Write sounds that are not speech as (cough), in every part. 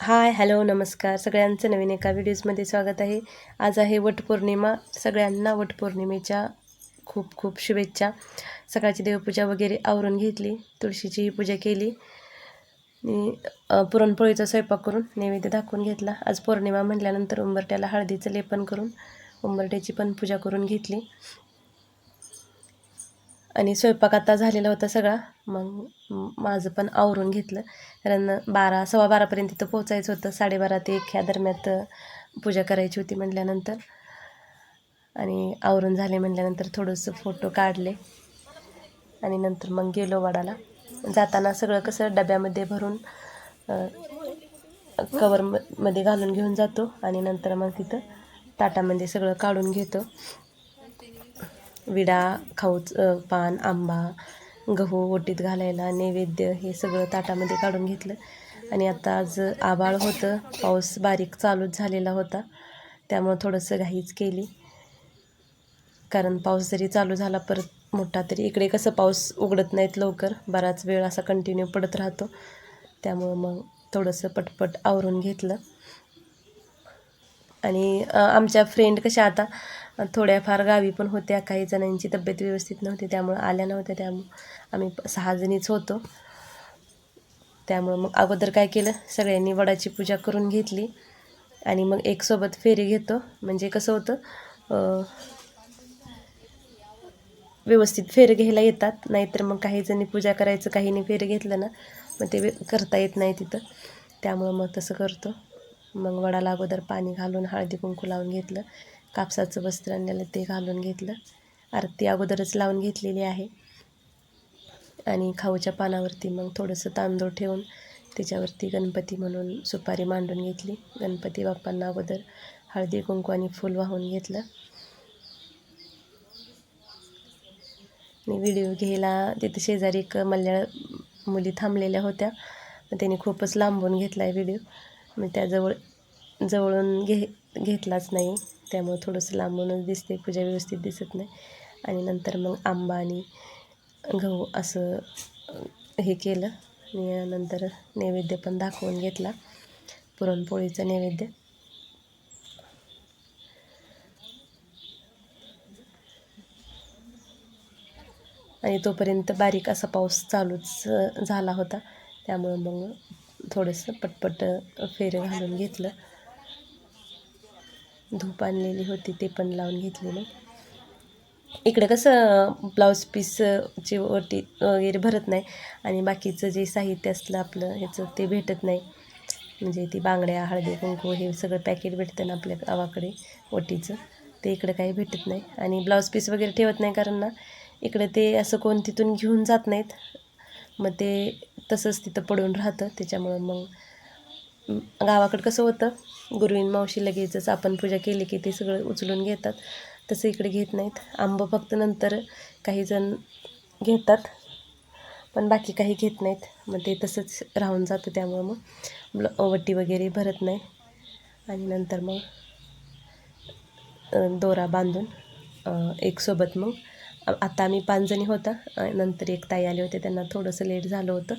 Hi hello नमस्कार. सगळ्यांचं नवीन एका व्हिडिओजमध्ये स्वागत आहे. आज आहे वटपौर्णिमा. सगळ्यांना वटपौर्णिमेच्या खूप खूप शुभेच्छा. सकाळची देवपूजा वगैरे आवरून घेतली. तुळशीचीही पूजा केली. आणि पुरणपोळीचा स्वयंपाक करून नैवेद्य दाखवून घेतला. आज पौर्णिमा म्हटल्यानंतर उंबरट्याला हळदीचं लेपन करून उंबरट्याची पण पूजा करून घेतली. आणि स्वयंपाक आता झालेला होता सगळा. मग माझं पण आवरून घेतलं. कारण बारा सव्वा बारापर्यंत तिथं पोचायचं होतं. साडेबारा ते एक ह्या दरम्यात पूजा करायची होती म्हटल्यानंतर. आणि आवरून झाले म्हटल्यानंतर थोडंसं फोटो काढले. आणि नंतर मग गेलो वडाला. जाताना सगळं कसं डब्यामध्ये भरून कवर घालून घेऊन जातो. आणि नंतर मग तिथं ताटामध्ये सगळं काढून घेतो. विडा खाऊच पान आंबा गहू ओटीत घालायला नैवेद्य हे सगळं ताटामध्ये काढून घेतलं. आणि आता आज आबाळ होतं. पाऊस बारीक चालूच झालेला होता. त्यामुळं थोडंसं घाईच केली. कारण पाऊस जरी चालू झाला परत मोठा तरी इकडे कसं पाऊस उघडत नाहीत लवकर. बराच वेळ असा कंटिन्यू पडत राहतो. त्यामुळं मग थोडंसं पटपट आवरून घेतलं. आणि आमच्या फ्रेंड कशा आता थोड्याफार गावी पण होत्या. काही जणांची तब्येत व्यवस्थित नव्हती त्यामुळं आल्या नव्हत्या. त्यामुळं आम्ही प- सहा जणीच होतो. त्यामुळं मग अगोदर काय केलं सगळ्यांनी वडाची पूजा करून घेतली. आणि मग एक सोबत फेरी घेतो. म्हणजे कसं होतं व्यवस्थित फेर घ्यायला येतात. नाहीतर मग काही जणी पूजा करायचं काहीनी फेर घेतलं ना मग ते करता येत नाही तिथं. त्यामुळं मग तसं करतो. मग वडाला अगोदर पाणी घालून हळदी कुंकू लावून घेतलं. कापसाचं वस्त्र आणलेलं ते घालून घेतलं. आरती अगोदरच लावून घेतलेली आहे. आणि खाऊच्या पानावरती मग थोडंसं तांदूळ ठेवून त्याच्यावरती गणपती म्हणून सुपारी मांडून घेतली. गणपती बाप्पांना अगोदर हळदी कुंकू आणि फूल वाहून घेतलं. आणि व्हिडिओ घ्यायला तिथे शेजारी एक मल्याळ मुली थांबलेल्या होत्या. मग त्यांनी खूपच लांबून घेतला आहे व्हिडिओ. मी त्याजवळ जवळून घे घेतलाच नाही. त्यामुळं थोडंसं लांबूनच दिसते पूजा व्यवस्थित दिसत नाही. आणि नंतर मग आंबा आणि गहू असं हे केलं. आणि नंतर नैवेद्य पण दाखवून घेतला. पुरणपोळीचा नैवेद्य. आणि तोपर्यंत बारीक असा पाऊस चालूच झाला होता. त्यामुळं मग थोडंसं पटपट फेरे फेरं घालून घेतलं. धूप आणलेली होती ते पण लावून घेतलेले. इकडं कसं ब्लाऊज पीसची वरती वगैरे भरत नाही. आणि बाकीचं जे साहित्य असलं आपलं ह्याचं ते भेटत नाही. म्हणजे ती बांगड्या हळदी कुंकू हे सगळं पॅकेट भेटतं ना आपल्या गावाकडे ओटीचं. ते इकडं काही भेटत नाही. आणि ब्लाऊज पीस वगैरे ठेवत नाही कारण ना इकडं ते असं कोण तिथून घेऊन जात नाहीत. मग ते तसंच तिथं पडून राहतं. त्याच्यामुळं मग गावाकडं कसं होतं गुरुवीन मावशी लगेचच आपण पूजा केली की ते सगळं उचलून घेतात. तसं इकडे घेत नाहीत. आंबं फक्त नंतर काही जण घेतात पण बाकी काही घेत नाहीत. मग ते तसंच राहून जातं त्यामुळं मग. वट्टी वगैरे भरत नाही. आणि नंतर मग दोरा बांधून एकसोबत एक सोबत मग आता आम्ही पाच जणी होता. नंतर एक ताई आले होते. त्यांना थोडंसं लेट झालं होतं.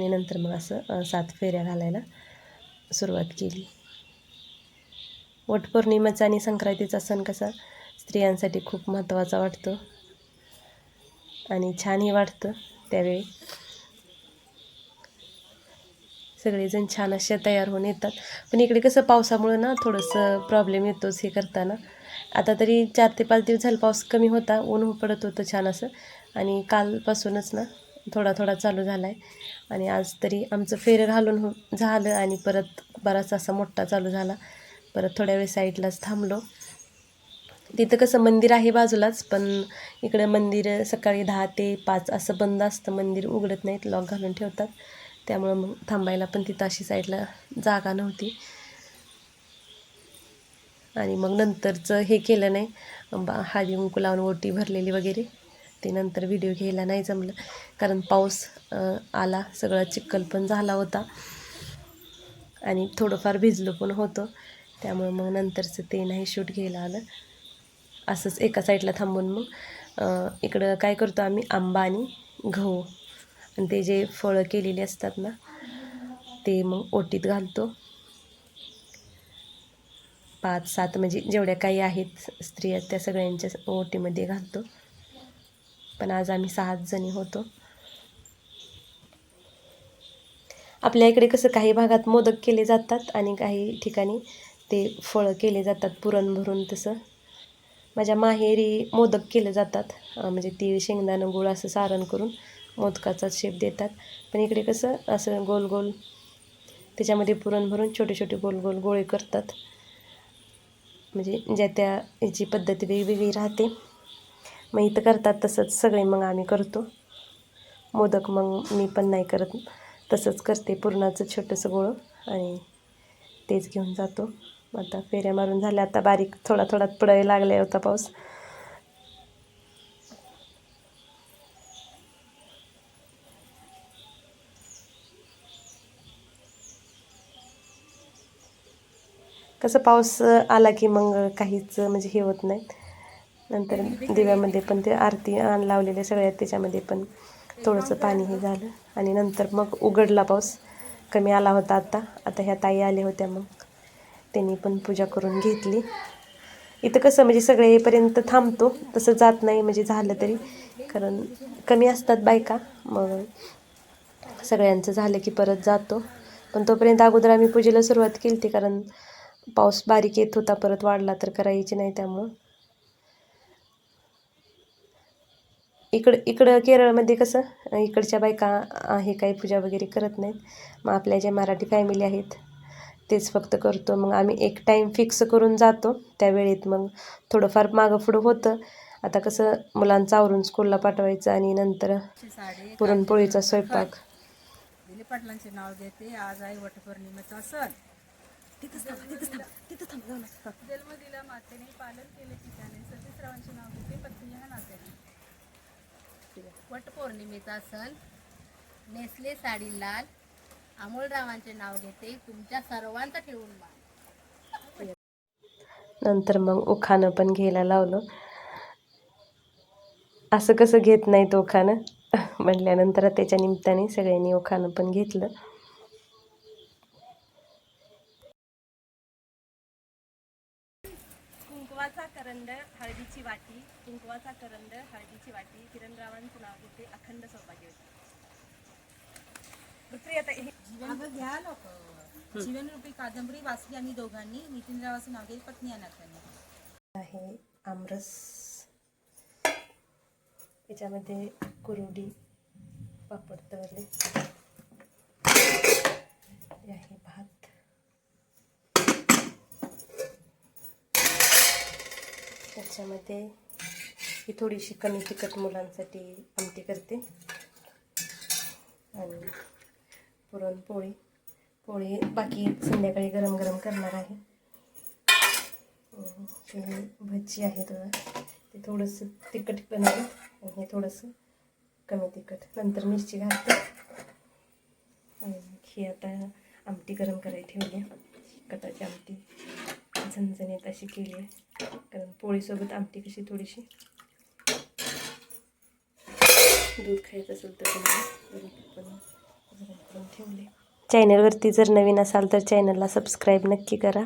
आणि नंतर मग असं सात फेऱ्या घालायला सुरुवात केली. वटपौर्णिमेचा आणि संक्रांतीचा सण कसा स्त्रियांसाठी खूप महत्त्वाचा वाटतो आणि छानही वाटतं त्यावेळी. सगळेजण छान असे तयार होऊन येतात. पण इकडे कसं पावसामुळं ना थोडंसं प्रॉब्लेम येतोच हे करताना. आता तरी चार ते पाच दिवस झालं पाऊस कमी होता ऊन पडत होतं छान असं. आणि कालपासूनच ना थोडा थोडा चालू झाला आहे आणि आज तरी आमचं फेरं घालून हो झालं आणि परत बराच असा मोठा चालू झाला. परत थोड्या वेळ साईडलाच थांबलो. तिथं कसं मंदिर आहे बाजूलाच पण इकडं मंदिर सकाळी दहा ते पाच असं बंद असतं. मंदिर उघडत नाहीत लॉक घालून ठेवतात. त्यामुळं मग थांबायला पण तिथं अशी साईडला जागा नव्हती. आणि मग नंतरचं हे केलं नाही. बा हळदी कुंकू लावून ओटी भरलेली वगैरे. ते नंतर व्हिडिओ घ्यायला नाही जमलं. कारण पाऊस आला सगळा चिखल पण झाला होता. आणि थोडंफार भिजलो पण होतो. त्यामुळे मग नंतरचं ते नाही शूट घ्यायला आलं. असंच एका साईडला थांबून मग इकडं काय करतो आम्ही? आंबा आणि गहू. आणि ते जे फळं केलेली असतात ना ते मग ओटीत घालतो. पाच सात म्हणजे जेवढ्या काही आहेत स्त्रिया त्या सगळ्यांच्या ओटीमध्ये घालतो. पण आज आम्ही सहाच जणी होतो. आपल्या इकडे कसं काही भागात मोदक केले जातात आणि काही ठिकाणी ते फळं केले जातात पुरण भरून तसं. माझ्या माहेरी मोदक केले जातात म्हणजे तीळ शेंगदाणं गुळ असं सारण करून मोदकाचा शेप देतात. पण इकडे कसं असं गोल गोल त्याच्यामध्ये पुरण भरून छोटे छोटे गोल गोल गोळे करतात. म्हणजे ज्या त्या याची पद्धती वेगवेगळी राहते. मग इथं करतात तसंच सगळे मग आम्ही करतो. मोदक मग मी पण नाही करत तसंच करते पुरणाचं छोटंसं गोळं आणि तेच घेऊन जातो. आता फेऱ्या मारून झाल्या आता बारीक थोडा थोडा पडायला लागला होता पाऊस. कसं पाऊस आला की मग काहीच म्हणजे हे होत नाही. नंतर दिव्यामध्ये पण ते आरती आण लावलेल्या सगळ्यात त्याच्यामध्ये पण थोडंसं पाणी हे झालं. आणि नंतर मग उघडला पाऊस. कमी आला होता आता. आता ह्या ताई आल्या होत्या मग. त्यांनी पण पूजा करून घेतली. इथं कसं म्हणजे सगळे येईपर्यंत थांबतो. तसं जात नाही म्हणजे झालं तरी. कारण कमी असतात बायका. मग सगळ्यांचं झालं की परत जातो. पण तोपर्यंत अगोदर आम्ही पूजेला सुरुवात केली होती. कारण पाऊस बारीक येत होता. परत वाढला तर करायची नाही त्यामुळं. इकडं इकडं केरळमध्ये कसं इकडच्या बायका हे काही पूजा वगैरे करत नाहीत. मग आपल्या ज्या मराठी फॅमिली आहेत तेच फक्त करतो. मग आम्ही एक टाईम फिक्स करून जातो. त्या वेळेत मग थोडंफार मागं पुढं होतं. आता कसं मुलांचं आवरून स्कूलला पाठवायचं आणि नंतर साडी पुरणपोळीचा स्वयंपाक. दिलीप पाटलांचे नाव घेते. आज आहे वटपौर्णिमेचा सण. जन्म दिला मातेने पालन केले पित्याने नाव घेते. पत्नी ह्या नात्याने वटपौर्णिमेचा सण. नेसले साडी लाल. अमोलरावांचे नाव घेते. तुमच्या सर्वांचा ठेवून मान नंतर मग उखाणं पण घ्यायला लावलं. असं कसं घेत नाही तो उखाणं? (laughs) म्हटल्यानंतर त्याच्या निमित्ताने सगळ्यांनी उखाणं पण घेतलं कुंकवाचा करंड हळदीची वाटी कुंकवाचा करंड हळदीची वाटी किरणरावांचं नाव घेते अखंड सौभाग्यवती दुसरी आता हे अगं घ्या लोक. जीवनरूपी कादंबरी वाचली आम्ही दोघांनी. नितीनरावाचं नाव घेते पत्नी आहे आमरस. याच्यामध्ये कुरुडी पापड तळले आहे भात. त्याच्यामध्ये ही थोडीशी कमी तिखट मुलांसाठी आमटी करते. आणि पुरणपोळी. पोळी बाकी संध्याकाळी गरम गरम करणार आहे. ते भजी आहे थोडं. ते थोडंसं तिखट बनवलं आणि हे थोडंसं कमी तिखट. नंतर मिरची घालते. आणि ही आता आमटी गरम करायला ठेवली आहे. कटाची आमटी. झणझणीत अशी केली आहे. कारण पोळीसोबत आमटी कशी थोडीशी दूध खायचं असेल तर पण ठेवले चॅनलवरती जर नवीन असाल तर चॅनलला सबस्क्राईब नक्की करा.